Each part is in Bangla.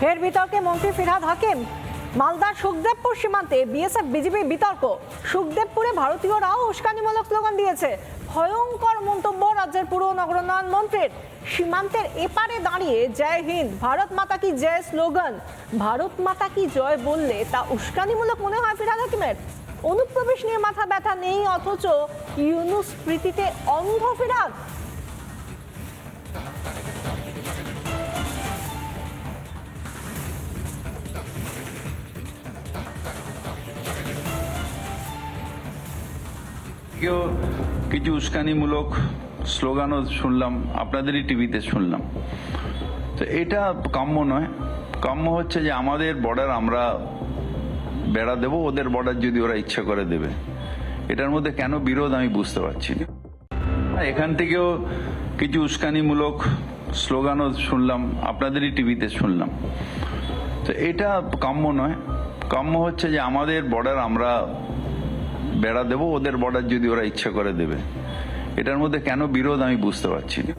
ফের বিতর্কে মন্ত্রী ফিরহাদ হাকিম। মালদার সুখদেবপুর সীমান্তে বিএসএফ, বিজেপি বিতর্ক। সুখদেবপুরে ভারতীয়রাও উস্কানিমূলক স্লোগান দিয়েছে। ভয়ঙ্কর মন্তব্য রাজ্যের পুর নগরোন্নয়ন মন্ত্রীর। সীমান্তের এপারে দাঁড়িয়ে জয় হিন্দ, ভারত মাতা কি জয় স্লোগান? ভারত মাতা কি জয় বললে তা উস্কানিমূলক মনে হয় ফিরহাদ হাকিমের। অনুপ্রবেশ নিয়ে মাথা ব্যথা নেই, অথচ ইউনুস প্রীতিতে অন্ধ ফিরহাদ। কেউ কিছু উস্কানিমূলক স্লোগানও শুনলাম, আপনাদেরই টিভিতে শুনলাম। তো এটা কাম্য নয়। কাম্য হচ্ছে যে আমাদের বর্ডার আমরা বেড়া দেব, ওদের বর্ডার যদি ওরা ইচ্ছা করে দেবে। এটার মধ্যে কেন বিরোধ আমি বুঝতে পারছি না। এখান থেকেও কিছু উস্কানিমূলক স্লোগানও শুনলাম, আপনাদেরই টিভিতে শুনলাম। তো এটা কাম্য নয়। কাম্য হচ্ছে যে আমাদের বর্ডার আমরা বেড়া দেব, ওদের বর্ডার যদি ওরা ইচ্ছা করে দেবে। এটার মধ্যে কেন বিরোধ আমি বুঝতে পারছি না।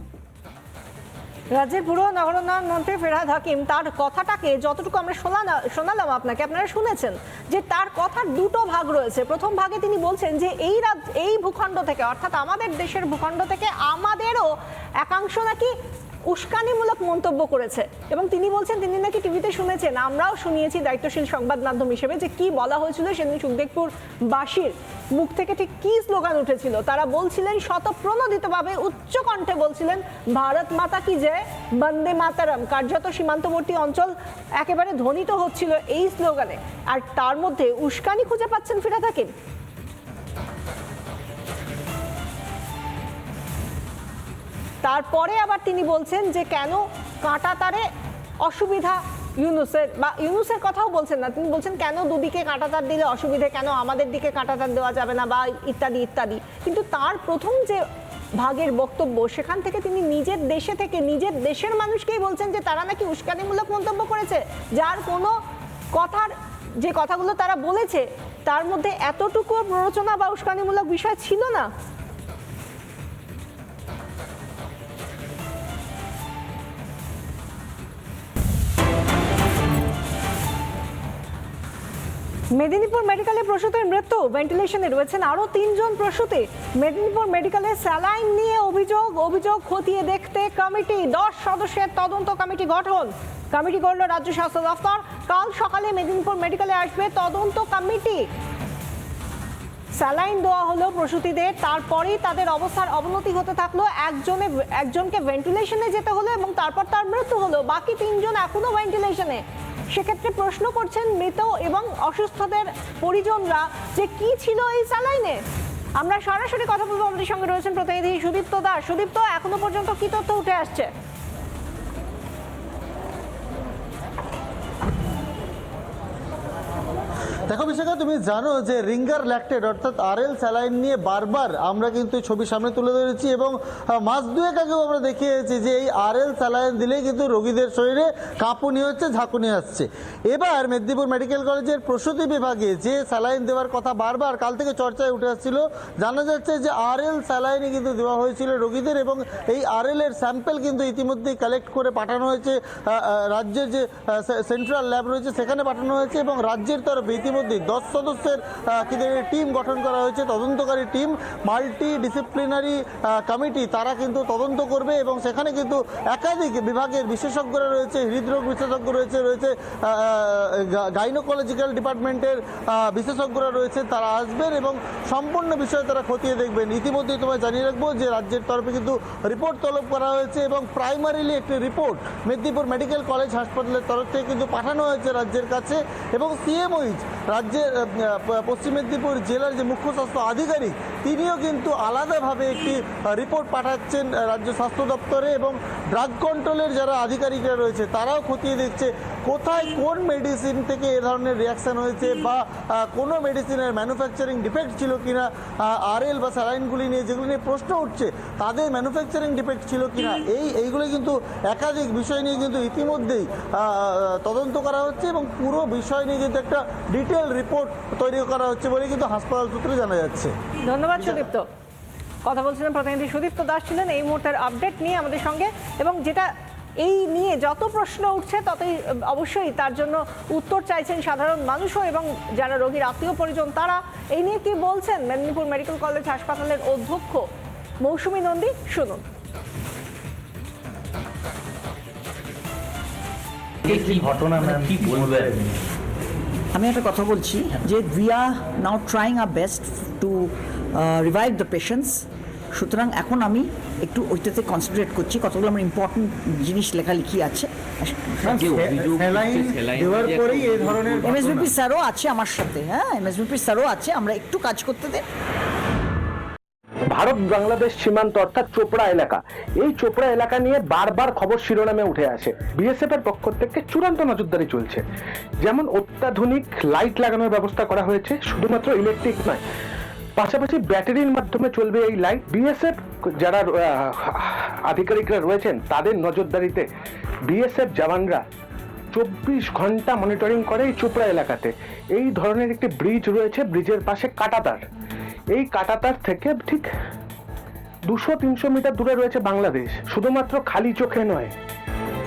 রাজ্যের পুর নগরোন্নয়ন মন্ত্রী ফেরহাদ হাকিম তার কথাটাকে যতটুকু আমরা শোনা- শোনালাম আপনাকে, আপনারা শুনেছেন যে তার কথার দুটো ভাগ রয়েছে। প্রথম ভাগে তিনি বলছেন যে এই এই ভূখণ্ড থেকে, অর্থাৎ আমাদের দেশের ভূখণ্ড থেকে আমাদেরও একাংশ নাকি উস্কানিমূলক মন্তব্য করেছে এবং তিনি বলছেন, তিনি নাকি টিভিতে শুনেছেন, আমরাও শুনিয়েছি দায়িত্বশীল সংবাদ মাধ্যম হিসেবে যে কি বলা হয়েছিল সেদিন সুখদেবপুর বাসীর মুখ থেকে ঠিক কি স্লোগান উঠেছিল। তারা বলছিলেন, শতপ্রণোদিতভাবে উচ্চ কণ্ঠে বলছিলেন, ভারত মাতা কি জয়, বন্দে মাতারাম। কার্যত সীমান্তবর্তী অঞ্চল একেবারে ধ্বনিত হচ্ছিল এই স্লোগানে। আর তার মধ্যে উস্কানি খুঁজে পাচ্ছেন ফিরা থাকেন তারপরে আবার তিনি বলছেন যে কেন কাঁটা তারে অসুবিধা ইউনুসের বা ইউনুসের কথাও বলছেন না। তিনি বলছেন কেন দুদিকে কাঁটা তার দিলে অসুবিধে, কেন আমাদের দিকে কাঁটা তার দেওয়া যাবে না বা ইত্যাদি ইত্যাদি। কিন্তু তার প্রথম যে ভাগের বক্তব্য, সেখান থেকে তিনি নিজের দেশে থেকে নিজের দেশের মানুষকেই বলছেন যে তারা নাকি উস্কানিমূলক মন্তব্য করেছে। যার কোনো কথার, যে কথাগুলো তারা বলেছে, তার মধ্যে এতটুকু প্ররোচনা বা উস্কানিমূলক বিষয় ছিল না। মেদিনীপুর মেডিকেলে প্রসূতির মৃত্যু। ভেন্টিলেশনে রয়েছেন আরও তিনজন প্রসূতি। মেদিনীপুর মেডিকেলে স্যালাইন নিয়ে অভিযোগ। অভিযোগ খতিয়ে দেখতে কমিটি। দশ সদস্যের তদন্ত কমিটি গঠন। কমিটি করল রাজ্য স্বাস্থ্য দফতর। কাল সকালে মেদিনীপুর মেডিকেলে আসবে তদন্ত কমিটি। স্যালাইন দেওয়া হলো প্রসূতিদের। তারপরেই তাদের অবস্থার অবনতি হতে থাকল। একজনে, একজনকে ভেন্টিলেশনে যেতে হলো এবং তারপর তার মৃত্যু হলো। বাকি তিনজন এখনও ভেন্টিলেশনে। সেক্ষেত্রে প্রশ্ন করছেন মৃত এবং অসুস্থদের পরিজনরা যে কি ছিল এই স্যালাইনে? আমরা সরাসরি কথা বলব। আমাদের সঙ্গে রয়েছেন প্রতিনিধি সুদীপ্ত দাস। সুদীপ্ত, এখনও পর্যন্ত কি তথ্য উঠে আসছে? দেখো বিশাখা, তুমি জানো যে রিঙ্গার ল্যাকটেড অর্থাৎ আরএল স্যালাইন নিয়ে বারবার আমরা কিন্তু ছবি সামনে তুলে ধরেছি এবং মাস দুয়েক আগেও আমরা দেখিয়েছি যে এই আর এল স্যালাইন দিলেই কিন্তু রোগীদের শরীরে কাঁপুনি হচ্ছে, ঝাঁকুনি আসছে। এবার মেদিনীপুর মেডিকেল কলেজের প্রসূতি বিভাগে যে স্যালাইন দেওয়ার কথা বারবার কাল থেকে চর্চায় উঠে আসছিল, জানা যাচ্ছে যে আর এল স্যালাইনই কিন্তু দেওয়া হয়েছিল রোগীদের এবং এই আরএল এর স্যাম্পেল কিন্তু ইতিমধ্যেই কালেক্ট করে পাঠানো হয়েছে রাজ্যের যে সেন্ট্রাল ল্যাব রয়েছে সেখানে পাঠানো হয়েছে এবং রাজ্যের তরফে ইতিমধ্যেই দশ সদস্যের কিন্তু টিম গঠন করা হয়েছে। তদন্তকারী টিম মাল্টি ডিসিপ্লিনারি কমিটি, তারা কিন্তু তদন্ত করবে এবং সেখানে কিন্তু একাধিক বিভাগের বিশেষজ্ঞরা রয়েছে, হৃদরোগ বিশেষজ্ঞ রয়েছে রয়েছে গাইনোকোলজিক্যাল ডিপার্টমেন্টের বিশেষজ্ঞরা রয়েছে, তারা আসবেন এবং সম্পূর্ণ বিষয়ে তারা খতিয়ে দেখবেন। ইতিমধ্যেই তোমায় জানিয়ে রাখব যে রাজ্যের তরফে কিন্তু রিপোর্ট তলব করা হয়েছে এবং প্রাইমারিলি একটি রিপোর্ট মেদিনীপুর মেডিকেল কলেজ হাসপাতালের তরফ থেকে কিন্তু পাঠানো হয়েছে রাজ্যের কাছে এবং সিএমওইচ রাজ্যের পশ্চিম মেদিনীপুর জেলার যে মুখ্য স্বাস্থ্য আধিকারিক, তিনিও কিন্তু আলাদাভাবে একটি রিপোর্ট পাঠাচ্ছেন রাজ্য স্বাস্থ্য দপ্তরে এবং ড্রাগ কন্ট্রোলের যারা আধিকারিকরা রয়েছে, তারাও খতিয়ে দেখছে কোথায় কোন মেডিসিন থেকে এ ধরনের রিয়াকশন হয়েছে বা কোনো মেডিসিনের ম্যানুফ্যাকচারিং ডিফেক্ট ছিল কিনা আরএল বা স্যালাইনগুলি নিয়ে যেগুলি নিয়ে প্রশ্ন উঠছে, তাদের ম্যানুফ্যাকচারিং ডিফেক্ট ছিল কিনা, এই, এইগুলো কিন্তু একাধিক বিষয় নিয়ে কিন্তু ইতিমধ্যেই তদন্ত করা হচ্ছে এবং পুরো বিষয় নিয়ে কিন্তু একটা ডিটেল রিপোর্ট তৈরি করা হচ্ছে বলে কিন্তু হাসপাতাল সূত্রে জানা যাচ্ছে। ধন্যবাদ সুদীপ্ত। কথা বলছিলেন প্রতিনিধি সুদীপ্ত দাস ছিলেন, এই মুহূর্তের আপডেট নিয়ে আমাদের সঙ্গে এবং যেটা এই নিয়ে যত প্রশ্ন উঠছে ততই অবশ্যই তার জন্য উত্তর চাইছেন সাধারণ মানুষও এবং যারা রোগীর আত্মীয় পরিজন তারা এই নিয়ে কি বলছেন? মেদিনীপুর মেডিকেল কলেজ হাসপাতালের অধ্যক্ষ মৌসুমী নন্দী শুনুন। কি ঘটনা ম্যাম কি বলবেন আমি একটা কথা বলছি যে we are now trying our best to revive the patients সুতরাং এখন আমি একটু ওইটাতে কনসেন্ট্রেট করছি। কতগুলো আমার ইম্পর্টেন্ট জিনিস লেখালেখি আছে। স্যালাইন দেওয়ার পরেই এই ধরনের এমএসবিপি স্যারও আছে আমার সাথে হ্যাঁ এমএসবিপি স্যারও আছে আমরা একটু কাজ করতে দেন ভারত বাংলাদেশ সীমান্ত অর্থাৎ চোপড়া এলাকা। এই চোপড়া এলাকা নিয়ে বারবার খবর শিরোনামে উঠে আসে। বিএসএফ এর পক্ষ থেকে চূড়ান্ত নজরদারি চলছে। যেমন অত্যাধুনিক লাইট লাগানোর ব্যবস্থা করা হয়েছে শুধুমাত্র ইলেকট্রিক নয়। পাশাপাশি ব্যাটারির মাধ্যমে চলবে এই লাইট বিএসএফ যারা আধিকারিকরা রয়েছেন, তাদের নজরদারিতে বিএসএফ জওয়ানরা চব্বিশ ঘণ্টা মনিটরিং করে এই চোপড়া এলাকাতে। এই ধরনের একটি ব্রিজ রয়েছে ব্রিজের পাশে কাটাতার। এই কাটাতার থেকে ঠিক দুশো তিনশো মিটার দূরে রয়েছে বাংলাদেশ। শুধুমাত্র খালি চোখে নয়,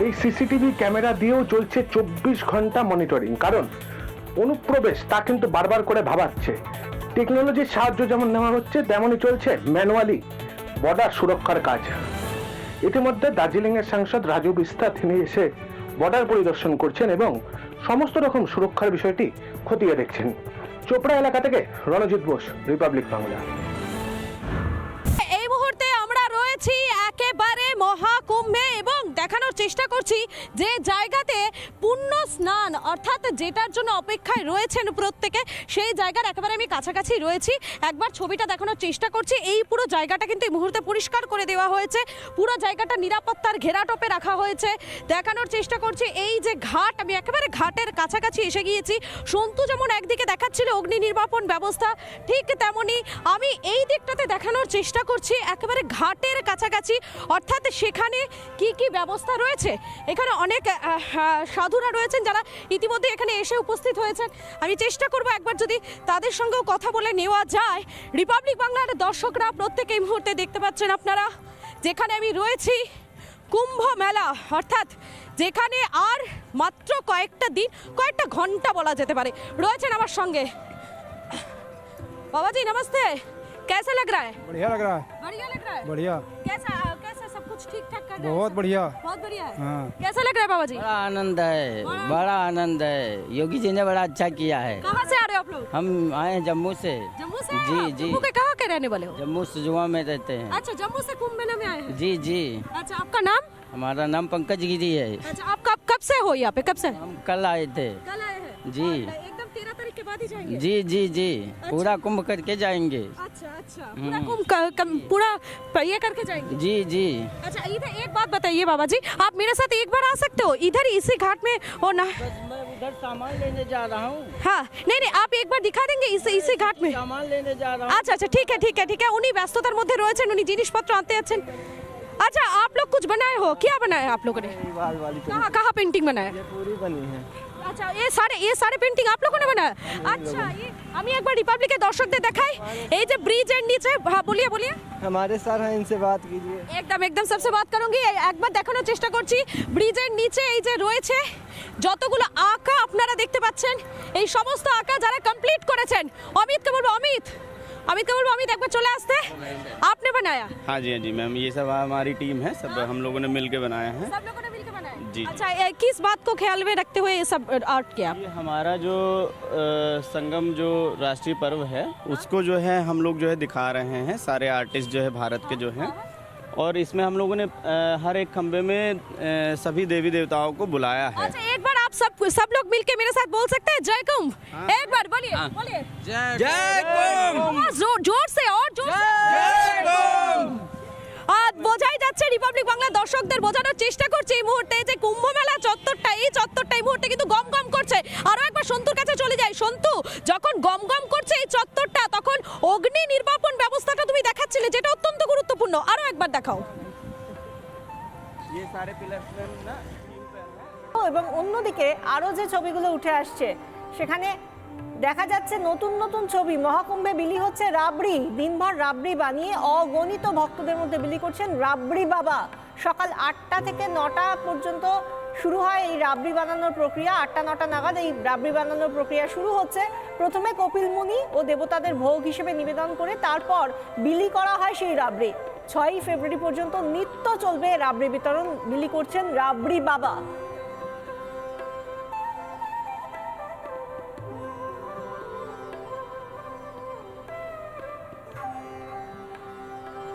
এই সিসিটিভি ক্যামেরা দিয়েও চলছে চব্বিশ ঘণ্টা মনিটরিং কারণ অনুপ্রবেশ, তা কিন্তু বারবার করে ভাবাচ্ছে। টেকনোলজির সাহায্য যেমন নেওয়া হচ্ছে, তেমনই চলছে ম্যানুয়ালি বর্ডার সুরক্ষার কাজ। ইতিমধ্যে দার্জিলিংয়ের সাংসদ রাজু বিস্তা তিনি এসে বর্ডার পরিদর্শন করছেন এবং সমস্ত রকম সুরক্ষার বিষয়টি খতিয়ে দেখছেন। চোপড়া এলাকা থেকে রণজিৎ বোস, রিপাবলিক বাংলা। চেষ্টা করছি যে জায়গাতে পুণ্য স্নান, অর্থাৎ যেটার জন্য অপেক্ষায় রয়েছেন প্রত্যেকে, সেই জায়গার একেবারে আমি কাছাকাছি রয়েছি। একবার ছবিটা দেখানোর চেষ্টা করছি। এই পুরো জায়গাটা কিন্তু এই মুহূর্তে পরিষ্কার করে দেওয়া হয়েছে। পুরো জায়গাটা নিরাপত্তার ঘেরাটোপে রাখা হয়েছে। দেখানোর চেষ্টা করছি, এই যে ঘাট, আমি একেবারে ঘাটের কাছাকাছি এসে গিয়েছি। সন্তু যেমন একদিকে দেখাচ্ছিল অগ্নি নির্বাপন ব্যবস্থা, ঠিক তেমনি আমি এই দিকটাতে দেখানোর চেষ্টা করছি, একেবারে ঘাটের কাছাকাছি। অর্থাৎ সেখানে কি কি ব্যবস্থা রয়েছে এখানে অনেক আহ, আহ, সাধুরা রয়েছেন যারা ইতিমধ্যে এখানে এসে উপস্থিত হয়েছেন আমি চেষ্টা করব একবার যদি তাদের সঙ্গেও কথা বলে নেওয়া যায় রিপাবলিক বাংলার দর্শকরা প্রত্যেক এই মুহূর্তে দেখতে পাচ্ছেন আপনারা যেখানে আমি রয়েছি কুম্ভ মেলা অর্থাৎ যেখানে আর মাত্র কয়েকটা দিন কয়েকটা ঘন্টা বলা যেতে পারে রয়েছেন আমার সঙ্গে बाबा जी नमस्ते कैसा लग रहा है बढ़िया लग रहा है बढ़िया लग रहा है बढ़िया कैसा कैसा सब कुछ ठीक ठाक कर रहे हैं? बहुत बढ़िया। बहुत बढ़िया है। हाँ। कैसा लग रहा है बाबा जी? बड़ा आनंद है बड़ा आनंद। है। योगी जी ने बड़ा अच्छा किया है। कहाँ से आ रहे हो आप लोग? हम आए हैं जम्मू से। जम्मू से जी, जी। जम्मू के कहाँ के रहने वाले हो? जम्मू जुआ में रहते हैं। अच्छा जम्मू से कुंभ मेला में आए हैं? जी जी। अच्छा आपका नाम? हमारा नाम पंकज गिरी है। अच्छा आप कब कब से हो यहाँ पे? कब से? हम कल आए थे। कल आए हैं। जी। के बाद ही जाएंगे जी जी जी पूरा कुंभ करके जाएंगे अच्छा अच्छा पूरा कुंभ क- कम- पूरा प- ये करके जाएंगे जी जी अच्छा इधर एक बात बताइए बाबा जी आप मेरे साथ एक बार आ सकते हो इधर इसी घाट में और ना बस मैं उधर सामान लेने जा रहा हूँ हाँ नहीं नहीं आप एक बार दिखा देंगे इस इसी घाट में सामान लेने जा रहा हूँ আচ্ছা আচ্ছা ঠিক আছে ঠিক আছে ঠিক আছে উনি ব্যস্ততার মধ্যে রয়েছেন উনি জিনিসপত্র আনতে যাচ্ছেন अच्छा आप लोग कुछ बनाए हो क्या बनाया आप लोगों ने कहाँ कहाँ पेंटिंग बनाया पूरी बनी है আচ্ছা এ সারে এ সারে পেন্টিং আপ লোগों ने बनाया अच्छा ये আমি একবার রিপাবলিকের দর্শকদের দেখাই এই যে ব্রিজের নিচে হ্যাঁ বলিয়ে বলিয়ে हमारे सर हैं इनसे बात कीजिए একদম একদম সবসে বাত করুঙ্গি এই একবার দেখানোর চেষ্টা করছি ব্রিজের নিচে এই যে রয়েছে যতগুলো আঁকা আপনারা দেখতে পাচ্ছেন এই সমস্ত আঁকা যারা কমপ্লিট করেছেন অমিতকে বলবো অমিত অমিতকে বলবো অমিত একবার চলে আসতে আপনি বানায়া हाँ जी हाँ जी मैम ये सब हमारी टीम है सब हम लोगों ने मिल के बनाया है सब लोगों ने मिलकर बनाया जी। अच्छा ये किस बात को ख्याल में रखते हुए ये सब आर्ट किया? ये हमारा जो अ, संगम जो राष्ट्रीय पर्व है उसको जो है हम लोग जो है दिखा रहे हैं सारे आर्टिस्ट जो है भारत के जो हैं। और इसमें हम लोगों ने हर एक खम्बे में सभी देवी देवताओं को बुलाया है। अच्छा एक बार आप सब सब लोग मिलके मेरे साथ बोल सकते हैं? जय कुंभ। एक बार बोलिए बोलिए। जय कुंभ। ज़ोर যাচ্ছে রিপাবলিক বাংলা দর্শকদের বোঝানোর চেষ্টা করছে এই মুহূর্তে যে কুম্ভ মেলা চত্বরটা, এই চত্বরটা এই মুহূর্তে কিন্তু গম গম করছে। আরও একবার সন্তুর কাছে চলে যায় সন্তু, যখন গম গম করছে এই চত্বরটা, তখন অগ্নি নির্বাপন ব্যবস্থাটা তুমি দেখাচ্ছিলে, যেটা অত্যন্ত গুরুত্বপূর্ণ। আরও একবার দেখাও। এবং অন্যদিকে আরও যে ছবিগুলো উঠে আসছে, সেখানে দেখা যাচ্ছে নতুন নতুন ছবি। মহাকুম্ভে বিলি হচ্ছে রাবড়ি। দিনভর রাবড়ি বানিয়ে অগণিত ভক্তদের মধ্যে বিলি করছেন রাবড়ি বাবা। সকাল আটটা থেকে নটা পর্যন্ত শুরু হয় এই রাবড়ি বানানোর প্রক্রিয়া। আটটা, নটা নাগাদ এই রাবড়ি বানানোর প্রক্রিয়া শুরু হচ্ছে। প্রথমে কপিল মুনি ও দেবতাদের ভোগ হিসেবে নিবেদন করে তারপর বিলি করা হয় সেই রাবড়ি। ছয়ই ফেব্রুয়ারি পর্যন্ত নিত্য চলবে রাবড়ি বিতরণ। বিলি করছেন রাবড়ি বাবা।